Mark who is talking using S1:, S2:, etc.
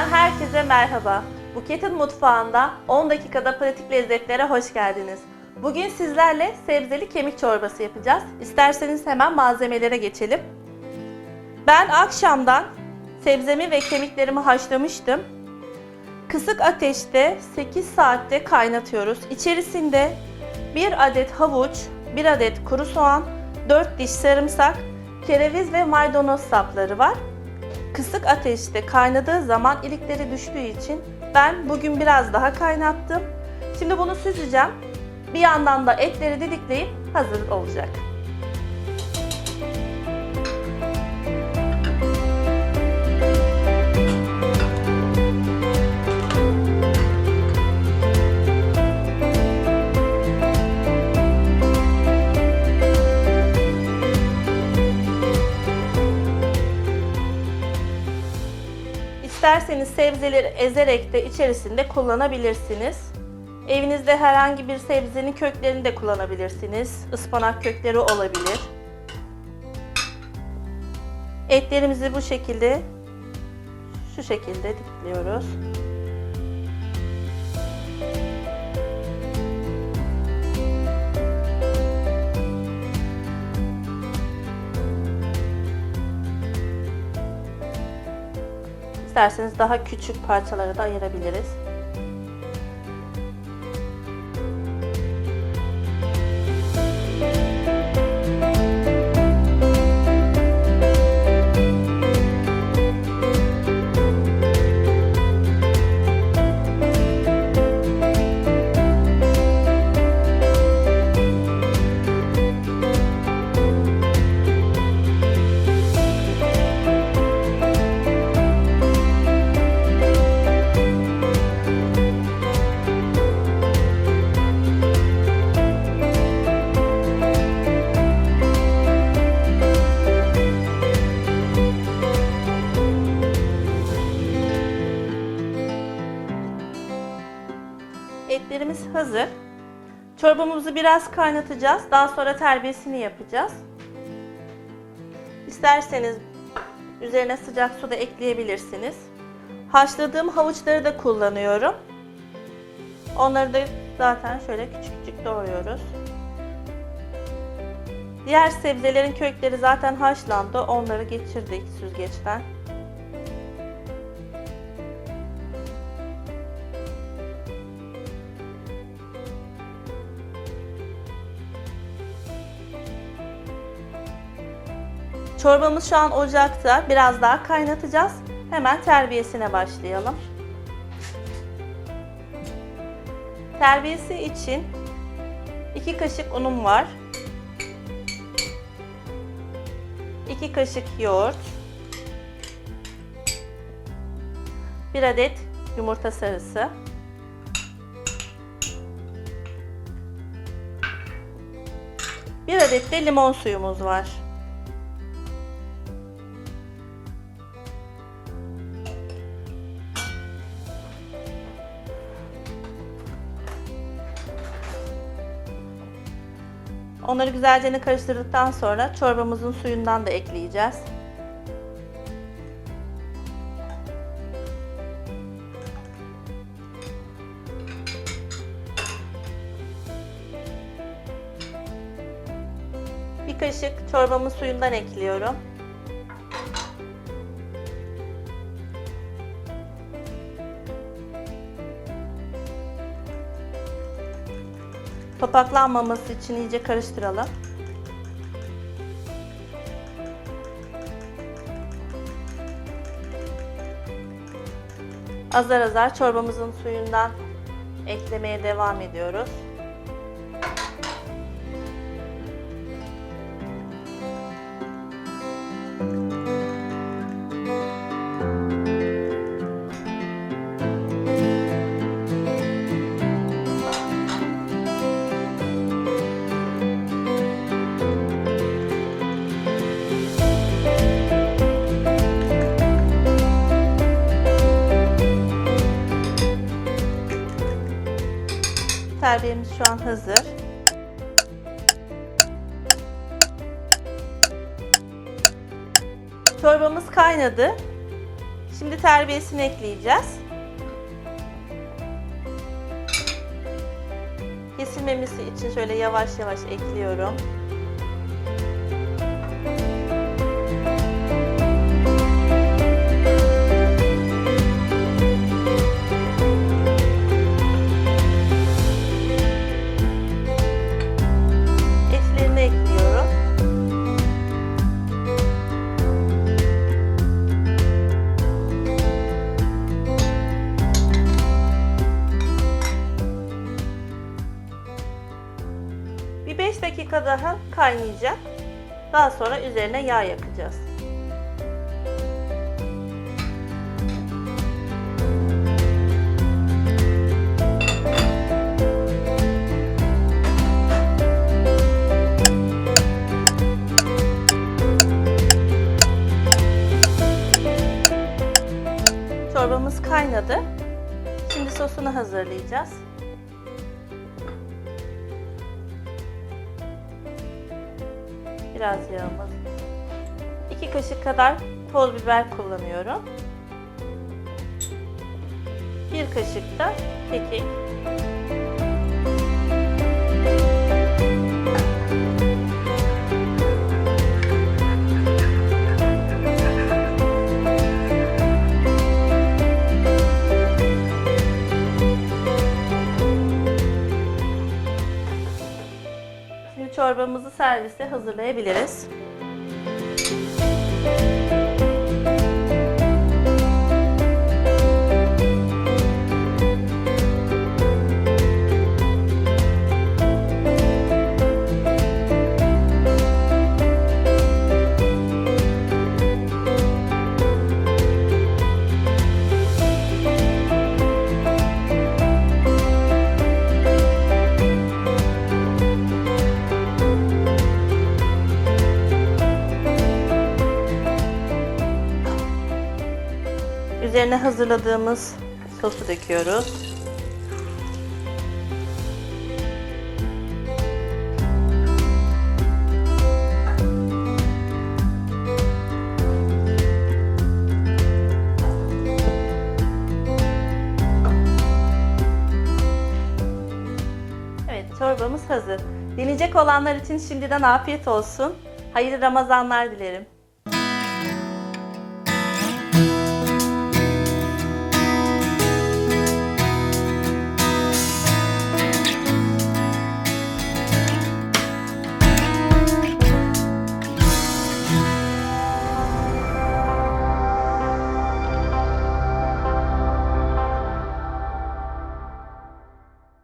S1: Fırından herkese merhaba. Buket'in mutfağında 10 dakikada pratik lezzetlere hoş geldiniz. Bugün sizlerle sebzeli kemik çorbası yapacağız. İsterseniz hemen malzemelere geçelim. Ben akşamdan sebzemi ve kemiklerimi haşlamıştım. Kısık ateşte 8 saatte kaynatıyoruz. İçerisinde 1 adet havuç, 1 adet kuru soğan, 4 diş sarımsak, kereviz ve maydanoz sapları var. Kısık ateşte kaynadığı zaman ilikleri düştüğü için ben bugün biraz daha kaynattım. Şimdi bunu süzeceğim. Bir yandan da etleri didikleyip hazır olacak. İsterseniz sebzeleri ezerek de içerisinde kullanabilirsiniz. Evinizde herhangi bir sebzenin köklerini de kullanabilirsiniz. Ispanak kökleri olabilir. Etlerimizi bu şekilde şu şekilde dikliyoruz. İsterseniz daha küçük parçalara da ayırabiliriz. Çorbamızı biraz kaynatacağız. Daha sonra terbiyesini yapacağız. İsterseniz üzerine sıcak su da ekleyebilirsiniz. Haşladığım havuçları da kullanıyorum. Onları da zaten şöyle küçük küçük doğruyoruz. Diğer sebzelerin kökleri zaten haşlandı. Onları geçirdik süzgeçten. Çorbamız şu an ocakta. Biraz daha kaynatacağız. Hemen terbiyesine başlayalım. Terbiyesi için 2 kaşık unum var. 2 kaşık yoğurt. 1 adet yumurta sarısı. Bir adet de limon suyumuz var. Onları güzelce karıştırdıktan sonra çorbamızın suyundan da ekleyeceğiz. Bir kaşık çorbamın suyundan ekliyorum. Topaklanmaması için iyice karıştıralım. Azar azar çorbamızın suyundan eklemeye devam ediyoruz. Şu an hazır. Çorbamız kaynadı. Şimdi terbiyesini ekleyeceğiz. Kesilmemesi için şöyle yavaş yavaş ekliyorum. Daha kaynayacak. Daha sonra üzerine yağ yakacağız. Çorbamız kaynadı. Şimdi sosunu hazırlayacağız. Biraz yağımız. 2 kaşık kadar toz biber kullanıyorum. 1 kaşık da kekik. Çorbamızı servise hazırlayabiliriz. Üzerine hazırladığımız sosu döküyoruz. Evet, çorbamız hazır. Deneyecek olanlar için şimdiden afiyet olsun. Hayırlı Ramazanlar dilerim.